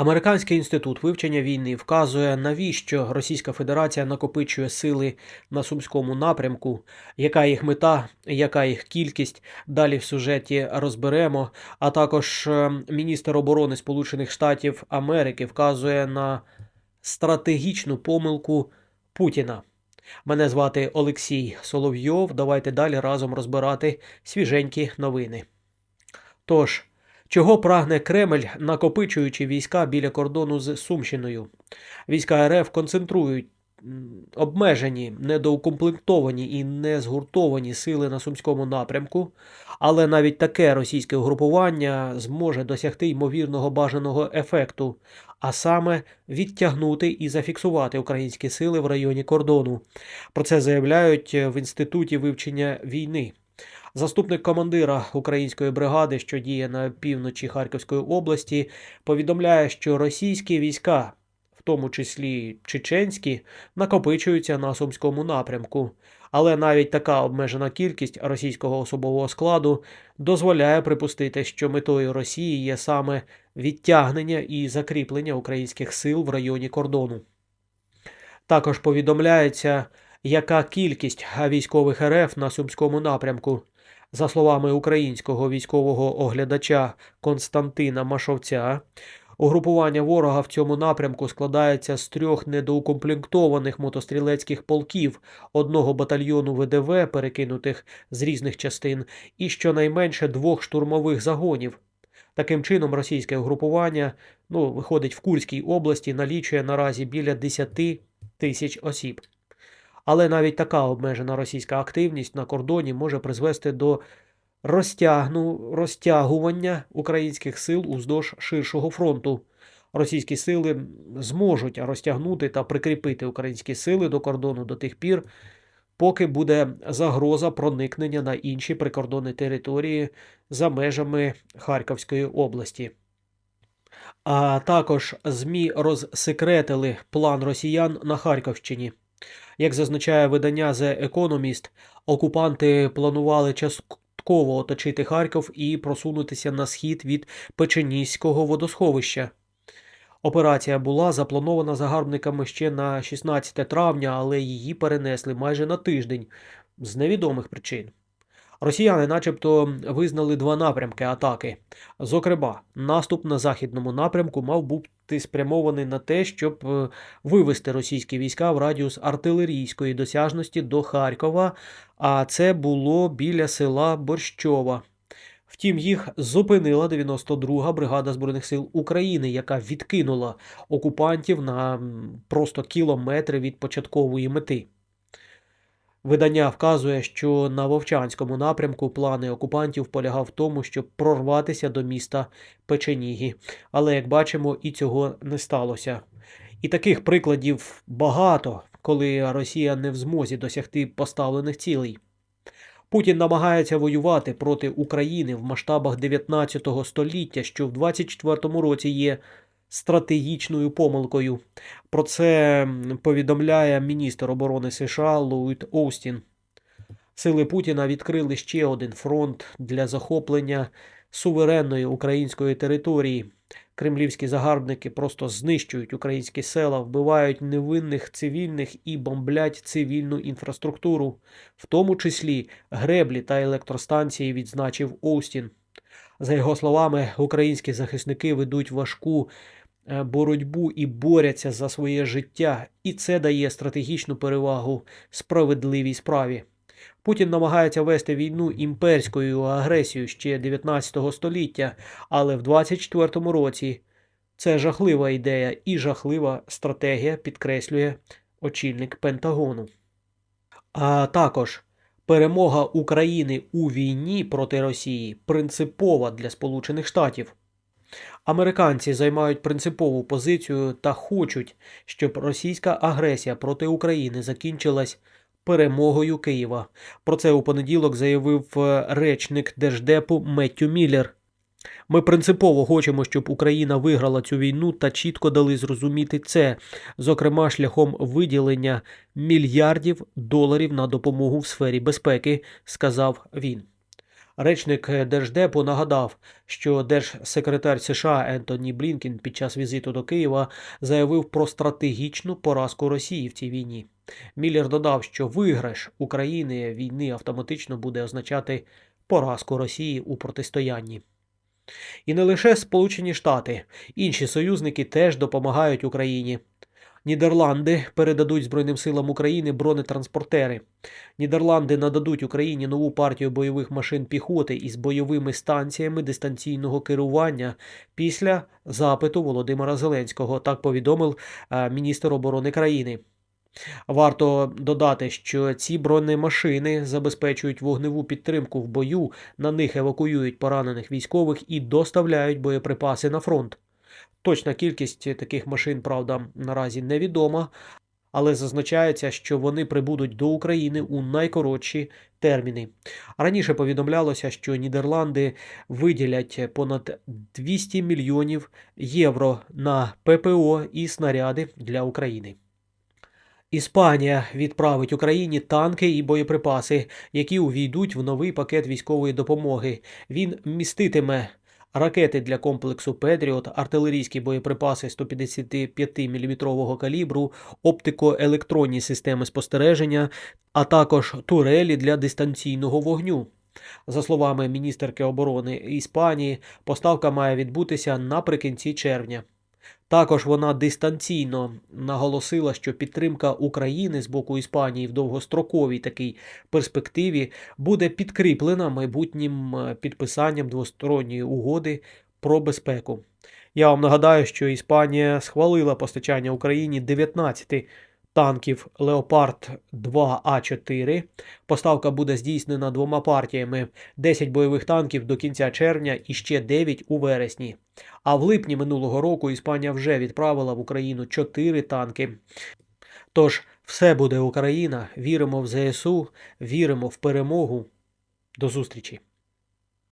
Американський інститут вивчення війни вказує, навіщо Російська Федерація накопичує сили на сумському напрямку, яка їх мета, яка їх кількість. Далі в сюжеті розберемо. А також е, міністр оборони Сполучених Штатів Америки вказує на стратегічну помилку Путіна. Мене звати Олексій Соловйов. Давайте далі разом розбирати свіженькі новини. Тож. Чого прагне Кремль, накопичуючи війська біля кордону з Сумщиною? Війська РФ концентрують обмежені, недоукомплектовані і не згуртовані сили на сумському напрямку, але навіть таке російське угрупування зможе досягти ймовірного бажаного ефекту, а саме відтягнути і зафіксувати українські сили в районі кордону. Про це заявляють в інституті вивчення війни. Заступник командира української бригади, що діє на півночі Харківської області, повідомляє, що російські війська, в тому числі чеченські, накопичуються на сумському напрямку. Але навіть така обмежена кількість російського особового складу дозволяє припустити, що метою Росії є саме відтягнення і закріплення українських сил в районі кордону. Також повідомляється, яка кількість військових РФ на сумському напрямку. За словами українського військового оглядача Константина Машовця, угрупування ворога в цьому напрямку складається з трьох недоукомплектованих мотострілецьких полків, одного батальйону ВДВ, перекинутих з різних частин, і щонайменше двох штурмових загонів. Таким чином, російське угрупування ну, виходить в Курській області, налічує наразі біля 10 тисяч осіб. Але навіть така обмежена російська активність на кордоні може призвести до розтягну, розтягування українських сил уздовж ширшого фронту. Російські сили зможуть розтягнути та прикріпити українські сили до кордону до тих пір, поки буде загроза проникнення на інші прикордонні території за межами Харківської області. А також ЗМІ розсекретили план росіян на Харківщині. Як зазначає видання The Economist, окупанти планували частково оточити Харків і просунутися на схід від Печеніського водосховища. Операція була запланована загарбниками ще на 16 травня, але її перенесли майже на тиждень з невідомих причин. Росіяни, начебто, визнали два напрямки атаки. Зокрема, наступ на західному напрямку мав бути спрямований на те, щоб е, вивести російські війська в радіус артилерійської досяжності до Харкова, а це було біля села Борщова. Втім, їх зупинила 92-га бригада Збройних сил України, яка відкинула окупантів на просто кілометри від початкової мети. Видання вказує, що на Вовчанському напрямку плани окупантів полягав в тому, щоб прорватися до міста Печенігі. Але, як бачимо, і цього не сталося. І таких прикладів багато, коли Росія не в змозі досягти поставлених цілей. Путін намагається воювати проти України в масштабах 19 століття, що в 24 році є стратегічною помилкою. Про це повідомляє міністр оборони США Ллойд Оустін. Сили Путіна відкрили ще один фронт для захоплення суверенної української території. Кремлівські загарбники просто знищують українські села, вбивають невинних цивільних і бомблять цивільну інфраструктуру, в тому числі греблі та електростанції, відзначив Оустін. За його словами, українські захисники ведуть важку боротьбу і борються за своє життя, і це дає стратегічну перевагу справедливій справі. Путін намагається вести війну імперською агресією ще 19 століття, але в 24 році це жахлива ідея і жахлива стратегія, підкреслює очільник Пентагону. А також перемога України у війні проти Росії принципова для Сполучених Штатів. Американці займають принципову позицію та хочуть, щоб російська агресія проти України закінчилась перемогою Києва. Про це у понеділок заявив е, речник Держдепу Меттю Міллер. Ми принципово хочемо, щоб Україна виграла цю війну та чітко дали зрозуміти це, зокрема шляхом виділення мільярдів доларів на допомогу в сфері безпеки, сказав він. Речник Держдепу нагадав, що держсекретар США Ентоні Блінкен під час візиту до Києва заявив про стратегічну поразку Росії в цій війні. Міллер додав, що виграш України війни автоматично буде означати поразку Росії у протистоянні. І не лише Сполучені Штати, інші союзники теж допомагають Україні. Нідерланди передадуть Збройним силам України бронетранспортери. Нідерланди нададуть Україні нову партію бойових машин піхоти із бойовими станціями дистанційного керування після запиту Володимира Зеленського, так повідомив е, міністр оборони країни. Варто додати, що ці бронемашини забезпечують вогневу підтримку в бою, на них евакуюють поранених військових і доставляють боєприпаси на фронт. Точна кількість таких машин, правда, наразі невідома, але зазначається, що вони прибудуть до України у найкоротші терміни. Раніше повідомлялося, що Нідерланди виділять понад 200 мільйонів євро на ППО і снаряди для України. Іспанія відправить Україні танки і боєприпаси, які увійдуть в новий пакет військової допомоги. Він міститиме ракети для комплексу Петріот, артилерійські боєприпаси 155-мм калібру, оптико-електронні системи спостереження, а також турелі для дистанційного вогню. За словами міністерки оборони Іспанії, поставка має відбутися наприкінці червня. Також вона дистанційно наголосила, що підтримка України з боку Іспанії в довгостроковій такій перспективі буде підкріплена майбутнім е, підписанням двосторонньої угоди про безпеку. Я вам нагадаю, що Іспанія схвалила постачання Україні 19 танків Леопард 2А4. Поставка буде здійснена двома партіями: 10 бойових танків до кінця червня і ще 9 у вересні. А в липні минулого року Іспанія вже відправила в Україну 4 танки. Тож, все буде Україна. Віримо в ЗСУ, віримо в перемогу. До зустрічі!